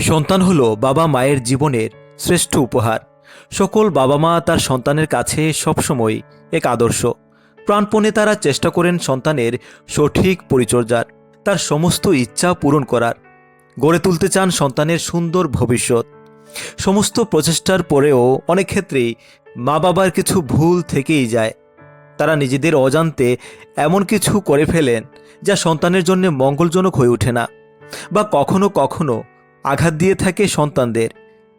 সন্তান হল বাবা মায়ের জীবনের শ্রেষ্ঠ উপহার। সকল বাবা মা তার সন্তানের কাছে সবসময় এক আদর্শ। প্রাণপণে তারা চেষ্টা করেন সন্তানের সঠিক পরিচর্যার, তার সমস্ত ইচ্ছা পূরণ করার। গড়ে তুলতে চান সন্তানের সুন্দর ভবিষ্যৎ। সমস্ত প্রচেষ্টার পরেও অনেক ক্ষেত্রেই মা বাবার কিছু ভুল থেকেই যায়। তারা নিজেদের অজান্তে এমন কিছু করে ফেলেন যা সন্তানের জন্য মঙ্গলজনক হয়ে ওঠে না। বা কখনো কখনো আঘাত দিয়ে থাকে সন্তানদের।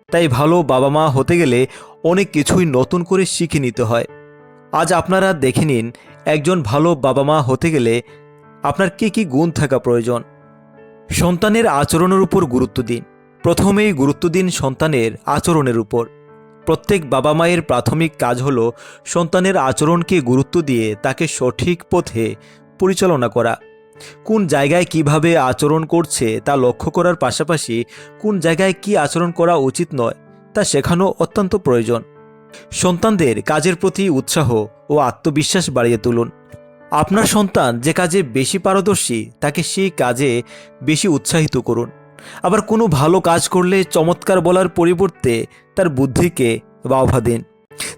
তাই ভালো বাবা মা হতে গেলে অনেক কিছুই নতুন করে শিখে নিতে হয়। আজ আপনারা দেখে নিন, একজন ভালো বাবা মা হতে গেলে আপনার কী কী গুণ থাকা প্রয়োজন। সন্তানের আচরণের উপর গুরুত্ব দিন। প্রথমেই গুরুত্ব দিন সন্তানের আচরণের উপর। প্রত্যেক বাবা মায়ের প্রাথমিক কাজ হলো সন্তানের আচরণকে গুরুত্ব দিয়ে তাকে সঠিক পথে পরিচালনা করা। কোন জায়গায় কীভাবে আচরণ করছে তা লক্ষ্য করার পাশাপাশি কোন জায়গায় কি আচরণ করা উচিত নয় তা শেখানো অত্যন্ত প্রয়োজন। সন্তানদের কাজের প্রতি উৎসাহ ও আত্মবিশ্বাস বাড়িয়ে তুলুন। আপনার সন্তান যে কাজে বেশি পারদর্শী তাকে সেই কাজে বেশি উৎসাহিত করুন। আবার কোনো ভালো কাজ করলে চমৎকার বলার পরিবর্তে তার বুদ্ধিকে বাহবা দিন।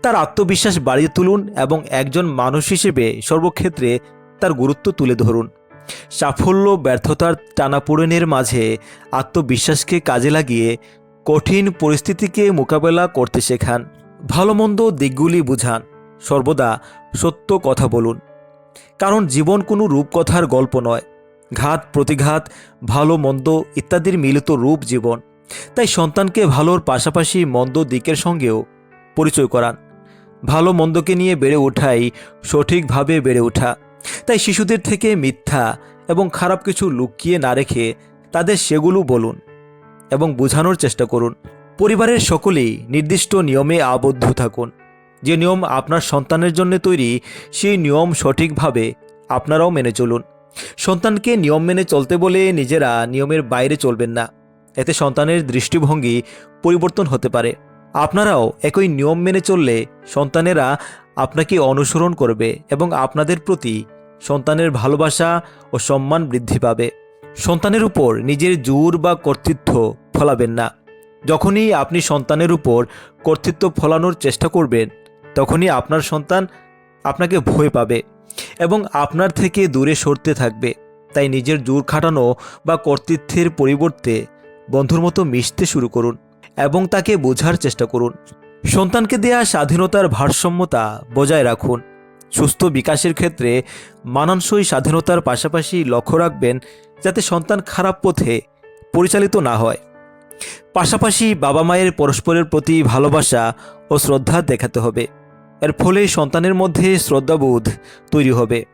তার আত্মবিশ্বাস বাড়িয়ে তুলুন এবং একজন মানুষ হিসেবে সর্বক্ষেত্রে তার গুরুত্ব তুলে ধরুন। সাফল্য, ব্যর্থতার টানাপোড়েনের মাঝে আত্মবিশ্বাসকে কাজে লাগিয়ে কঠিন পরিস্থিতিকে মোকাবেলা করতে শেখান। ভালো মন্দ দিকগুলি বুঝান। সর্বদা সত্য কথা বলুন। কারণ জীবন কোনো রূপকথার গল্প নয়। ঘাত, প্রতিঘাত, ভালো, মন্দ ইত্যাদির মিলিত রূপ জীবন। তাই সন্তানকে ভালোর পাশাপাশি মন্দ দিকের সঙ্গেও পরিচয় করান। ভালো, মন্দকে নিয়ে বেড়ে ওঠাই সঠিকভাবে বেড়ে ওঠা। তাই শিশুদের থেকে মিথ্যা এবং খারাপ কিছু লুকিয়ে না রেখে তাদের সেগুলো বলুন এবং বোঝানোর চেষ্টা করুন। পরিবারের সকলেই নির্দিষ্ট নিয়মে আবদ্ধ থাকুন। যে নিয়ম আপনার সন্তানের জন্য তৈরি, সেই নিয়ম সঠিকভাবে আপনারাও মেনে চলুন। সন্তানকে নিয়ম মেনে চলতে বলে নিজেরা নিয়মের বাইরে চলবেন না। এতে সন্তানের দৃষ্টিভঙ্গি পরিবর্তন হতে পারে। আপনারাও একই নিয়ম মেনে চললে সন্তানেরা আপনাকে অনুসরণ করবে এবং আপনাদের প্রতি সন্তানের ভালোবাসা ও সম্মান বৃদ্ধি পাবে। সন্তানের উপর নিজের জোর বা কর্তৃত্ব ফলাবেন না। যখনই আপনি সন্তানের উপর কর্তৃত্ব ফলানোর চেষ্টা করবেন, তখনই আপনার সন্তান আপনাকে ভয় পাবে এবং আপনার থেকে দূরে সরতে থাকবে। তাই নিজের জোর খাটানো বা কর্তৃত্বের পরিবর্তে বন্ধুর মতো মিশতে শুরু করুন এবং তাকে বোঝার চেষ্টা করুন। সন্তানকে দেয়া স্বাধীনতার ভারসাম্যতা বজায় রাখুন। সুস্থ বিকাশের ক্ষেত্রে মানানসই স্বাধীনতার পাশাপাশি লক্ষ্য রাখবেন যাতে সন্তান খারাপ পথে পরিচালিত না হয়। পাশাপাশি বাবা মায়ের পরস্পরের প্রতি ভালোবাসা ও শ্রদ্ধা দেখাতে হবে। এর ফলে সন্তানের মধ্যে শ্রদ্ধাবোধ তৈরি হবে।